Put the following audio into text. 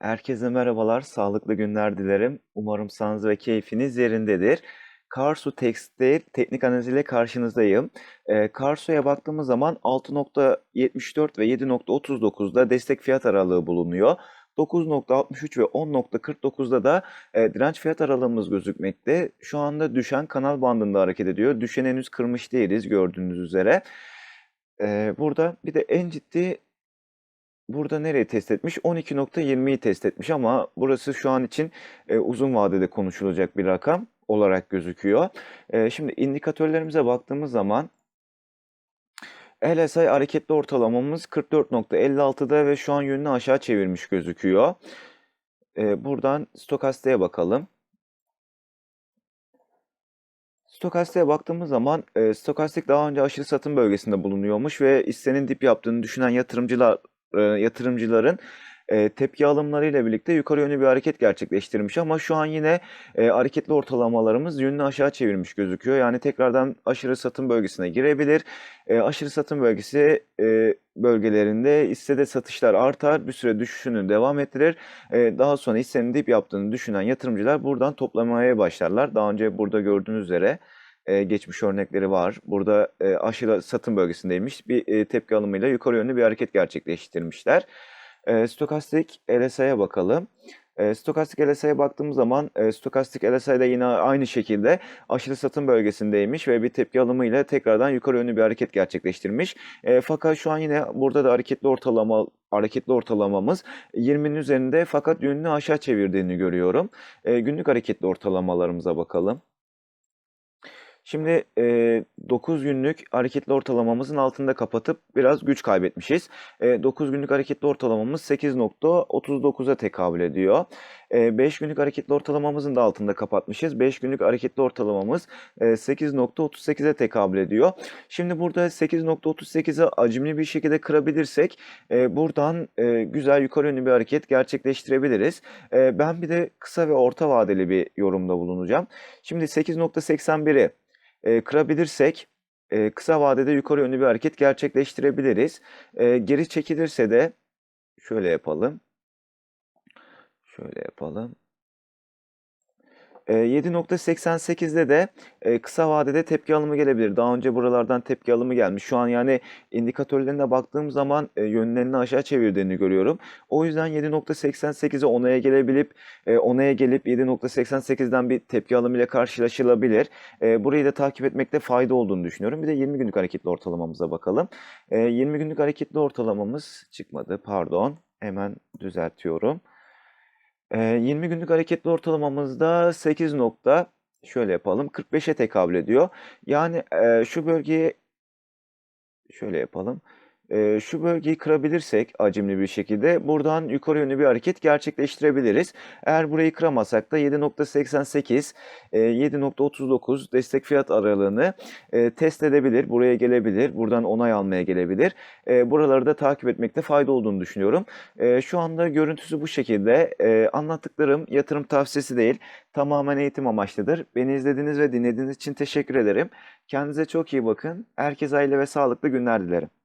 Herkese merhabalar, sağlıklı günler dilerim. Umarım sağlığınız ve keyfiniz yerindedir. Karsu Tekstil teknik analiziyle karşınızdayım. Ee, Karsu'ya baktığımız zaman 6.74 ve 7.39'da destek fiyat aralığı bulunuyor. 9.63 ve 10.49'da da e, direnç fiyat aralığımız gözükmekte. Şu anda düşen kanal bandında hareket ediyor. Düşen henüz kırmış değiliz gördüğünüz üzere. Ee, burada bir de en ciddi Burada nereyi test etmiş? 12.20'yi test etmiş ama burası şu an için e, uzun vadede konuşulacak bir rakam olarak gözüküyor. E, şimdi indikatörlerimize baktığımız zaman LSI hareketli ortalamamız 44.56'da ve şu an yönünü aşağı çevirmiş gözüküyor. E, buradan stokastiğe bakalım. Stokastiğe baktığımız zaman e, stokastik daha önce aşırı satım bölgesinde bulunuyormuş ve hissenin dip yaptığını düşünen yatırımcılar e, yatırımcıların e, tepki alımlarıyla birlikte yukarı yönlü bir hareket gerçekleştirmiş ama şu an yine e, hareketli ortalamalarımız yönünü aşağı çevirmiş gözüküyor. Yani tekrardan aşırı satım bölgesine girebilir. E, aşırı satım bölgesi e, bölgelerinde hissede satışlar artar, bir süre düşüşünü devam ettirir. E, daha sonra hissenin dip yaptığını düşünen yatırımcılar buradan toplamaya başlarlar. Daha önce burada gördüğünüz üzere e, geçmiş örnekleri var. Burada e, aşırı satım bölgesindeymiş. Bir e, tepki alımıyla yukarı yönlü bir hareket gerçekleştirmişler. E, stokastik LSI'ye bakalım. E, stokastik LSI'ye baktığımız zaman e, stokastik LSI'de yine aynı şekilde aşırı satım bölgesindeymiş ve bir tepki alımıyla tekrardan yukarı yönlü bir hareket gerçekleştirmiş. E, fakat şu an yine burada da hareketli ortalama hareketli ortalamamız 20'nin üzerinde fakat yönünü aşağı çevirdiğini görüyorum. E, günlük hareketli ortalamalarımıza bakalım. Şimdi e, 9 günlük hareketli ortalamamızın altında kapatıp biraz güç kaybetmişiz. E, 9 günlük hareketli ortalamamız 8.39'a tekabül ediyor. E, 5 günlük hareketli ortalamamızın da altında kapatmışız. 5 günlük hareketli ortalamamız e, 8.38'e tekabül ediyor. Şimdi burada 8.38'i acımlı bir şekilde kırabilirsek e, buradan e, güzel yukarı yönlü bir hareket gerçekleştirebiliriz. E, ben bir de kısa ve orta vadeli bir yorumda bulunacağım. Şimdi 8.81'i e, kırabilirsek e, kısa vadede yukarı yönlü bir hareket gerçekleştirebiliriz. E, geri çekilirse de şöyle yapalım. Şöyle yapalım. 7.88'de de kısa vadede tepki alımı gelebilir. Daha önce buralardan tepki alımı gelmiş. Şu an yani indikatörlerine baktığım zaman yönlerini aşağı çevirdiğini görüyorum. O yüzden 7.88'e onaya gelebilip onaya gelip 7.88'den bir tepki alımı ile karşılaşılabilir. Burayı da takip etmekte fayda olduğunu düşünüyorum. Bir de 20 günlük hareketli ortalamamıza bakalım. 20 günlük hareketli ortalamamız çıkmadı. Pardon. Hemen düzeltiyorum. 20 günlük hareketli ortalamamızda 8 nokta şöyle yapalım 45'e tekabül ediyor. Yani şu bölgeyi şöyle yapalım. Eee, şu bölgeyi kırabilirsek hacimli bir şekilde buradan yukarı yönlü bir hareket gerçekleştirebiliriz. Eğer burayı kıramazsak da 7.88, eee, 7.39 destek fiyat aralığını eee, test edebilir. Buraya gelebilir. Buradan onay almaya gelebilir. Eee, buraları da takip etmekte fayda olduğunu düşünüyorum. Eee, şu anda görüntüsü bu şekilde. Eee, anlattıklarım yatırım tavsiyesi değil. Tamamen eğitim amaçlıdır. Beni izlediğiniz ve dinlediğiniz için teşekkür ederim. Kendinize çok iyi bakın. Herkese hayırlı ve sağlıklı günler dilerim.